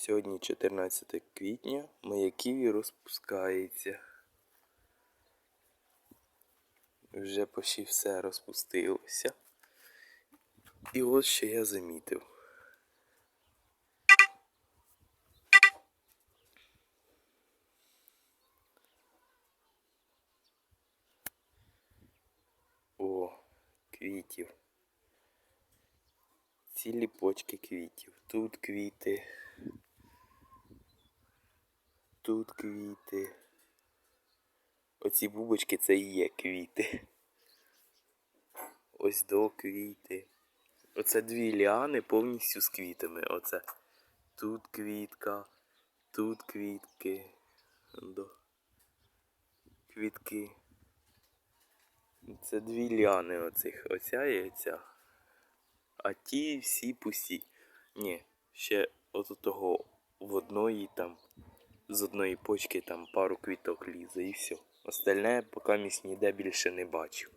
Сьогодні 14 квітня, моє ківі розпускається. Вже почти все розпустилося. І от що я замітив. О, квітів. Цілі почки квітів. Тут квіти. Тут квіти. Оці бубочки це і є квіти. Ось до квіти. Оце дві ліани повністю з квітами. Оце тут квітка, тут квітки. До. Квітки. Це дві ліани оцих. Оця і оця. А ті всі пусті. Ні, ще от того в одної там, з одної почки там пару квіток лізе і все. Остальне поки місць ніде більше не бачив.